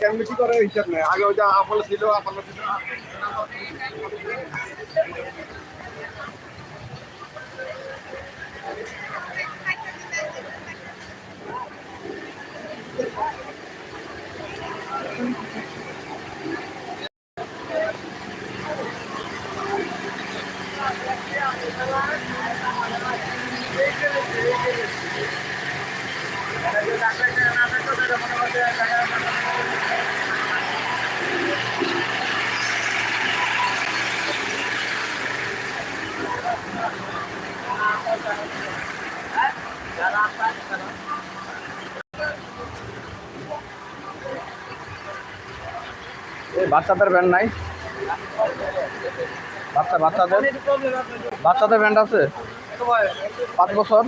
Committee করে হিসাব নেই আগে ওই যে আপল ছিল আপল ছিল বাচ্চাদের ব্যান্ড নাই? বাচ্চা বাচ্চাদের? বাচ্চাদের ব্যান্ড আছে? পাঁচ বছর।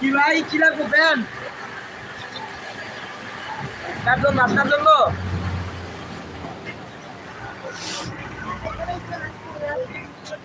কি ভাই কি লাগবে দেন? তার জন্য? আপনার জন্য?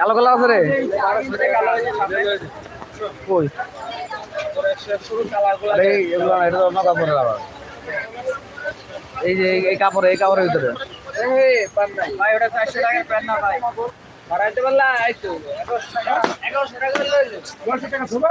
কালো কালার আছে রে। কই? আরে এগুলো না, এটা তো অন্য কাপড়ের আবার। এই যে এই- এই কাপড় এই কাপড়ের ভিতরে। ভাই ওটা চারশো টাকার প্যান্ট না ভাই। বাড়াইতে পারলা? এই তো। এগারোশো টাকা এগারোশো টাকা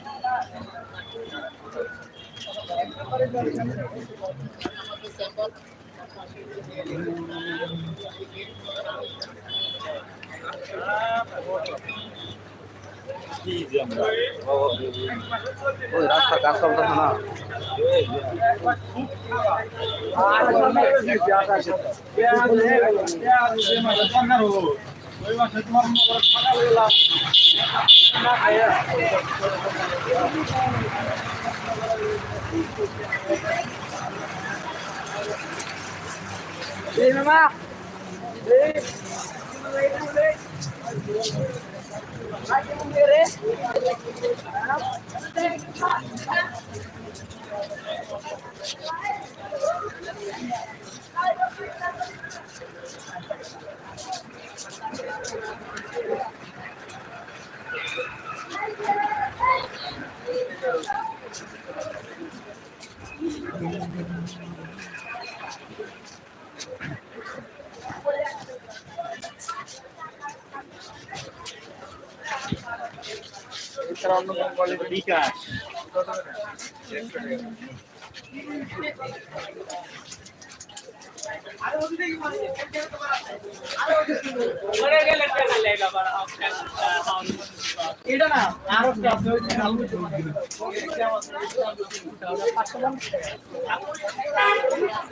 লইলো নয়শো টাকা শোভা? না, নয়শো টাকা এই টাকা রে শুন করে দেন ওই রাস্তা কাজ চলতেছে না এই মামা বিকাশ এটা না আরও আছে ওই যে আলু ওই পাশে দোকান হবে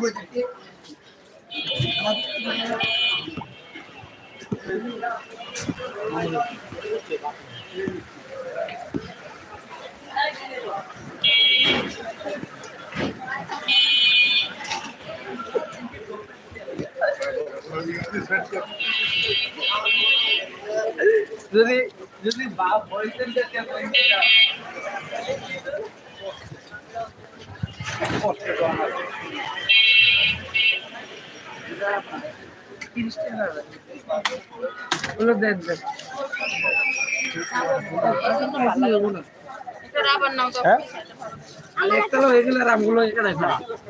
হয়েছে যদি যদি বাপ বলতেন যে ওগুলো দেন দেন হ্যাঁ?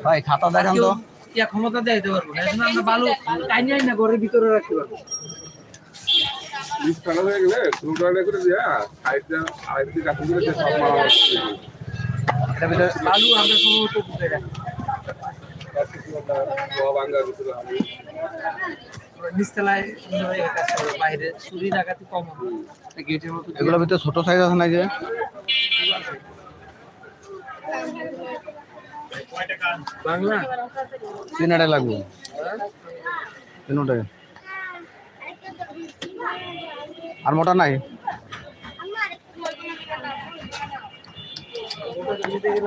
ভাই খাতা দেখান তো। ক্ষমতা দিয়ে দিতে পারব না। এখন আমরা বালু টাইনি না ঘরের ভিতরে রাখতে পারব। হয়ে গেলে করে দিয়া সাইডটা আরেকটি কাছে দিয়ে সব মারা হচ্ছে এটা ভিতরে বালু আমরা সম্ভবত নিচতলায় কাজ বাইরে চুরি ডাকাতি কম হবে। গেটের মতো এগুলোর ভিতরে ছোট সাইজ আছে নাকি? বাংলা? লাগবে। আর মোটা নাই?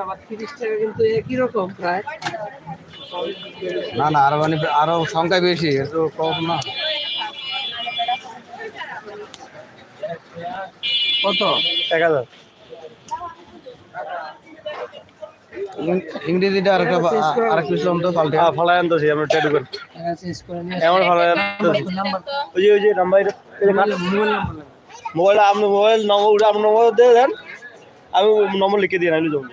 আবার তিরিশ টাকা কিন্তু একই রকম প্রায়। না না আরও মানে আরও সংখ্যায় বেশি একটু কম না। কত? এক হাজার। ইংরেজিটা আরেকটা আরেক পিস তো পাল্টে। ফলায়ন তো আমরা ট্রেড করি। টাকা চেঞ্জ করে নিয়ে এমন ফলায়ন নাম্বার ওই ওই যে নাম্বার মোবাইল নাম্বার মোবাইল আপনি মোবাইল নম্বর দিয়ে দেন। আমি নম্বর লিখে দিয়ে আনি যাব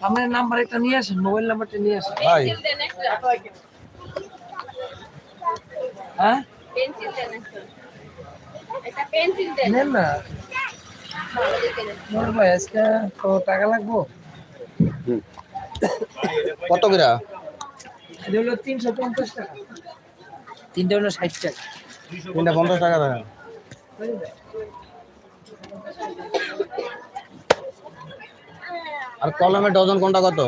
আমার নাম্বার একটা নিয়ে আসেন মোবাইল নাম্বারটা নিয়ে আসেন। ভাই। হ্যাঁ? পেন্সিল দেন একটা। একটা পেন্সিল দেন। নেন না। ভালো দেখে নেন। মোর ভাই আজকে তো টাকা লাগবো? কত বিরা এটা হলো তিনশো পঞ্চাশ টাকা। তিনটা হলো ষাট টাকা। তিনটা পঞ্চাশ টাকা দেন আর কলমের ডজন কোনটা কত?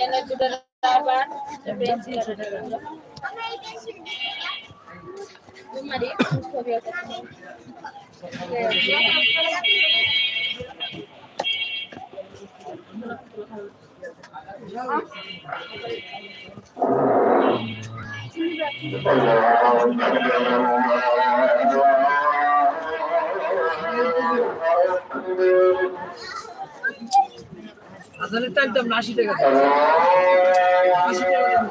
এনে দুটো হাজারের টাইম দাম আশি টাকা আশি টাকা দাম।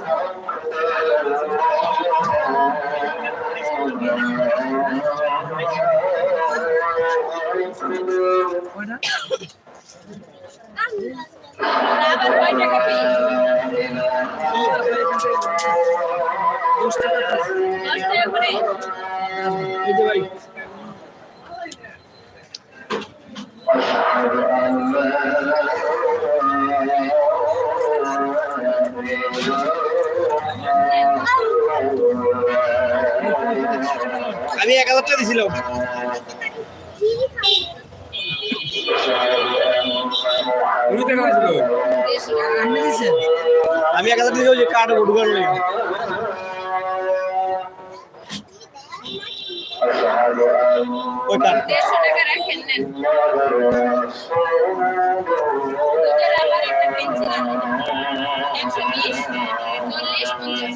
আমি এক হাজার টাকা দিয়েছিলাম আমি এক হাজার টাকা দিয়েছি কার্ড পেন্সিল আছে একশো বিশ চল্লিশ পঞ্চাশ।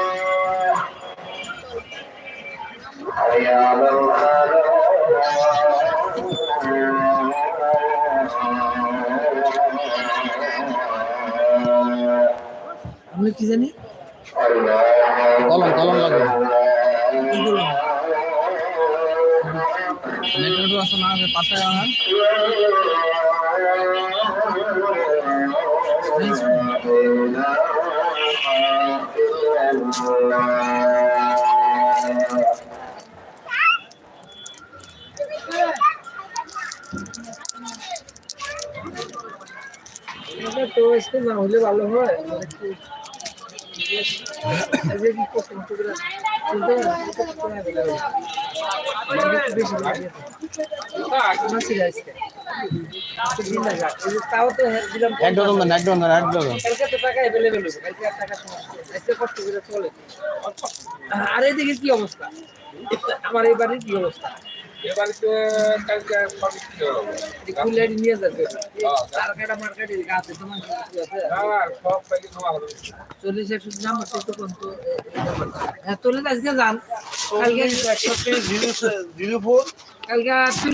আপনি কি জানি? কলম কলম লাগবে। কি নেটওয়ার্ক আছে না পাশে আমার তো হলে ভালো হয়। এক ডজন দেন আর এইদিকে কি অবস্থা? আমার এই বাড়ির কি অবস্থা? নিয়ে যাবে। মার্কেটে আছে তোমার চল্লিশ একশো নাম্বার তো কোন তো হ্যাঁ চল্লিশ আজকে যান। কালকে জিরো ফোর কালকে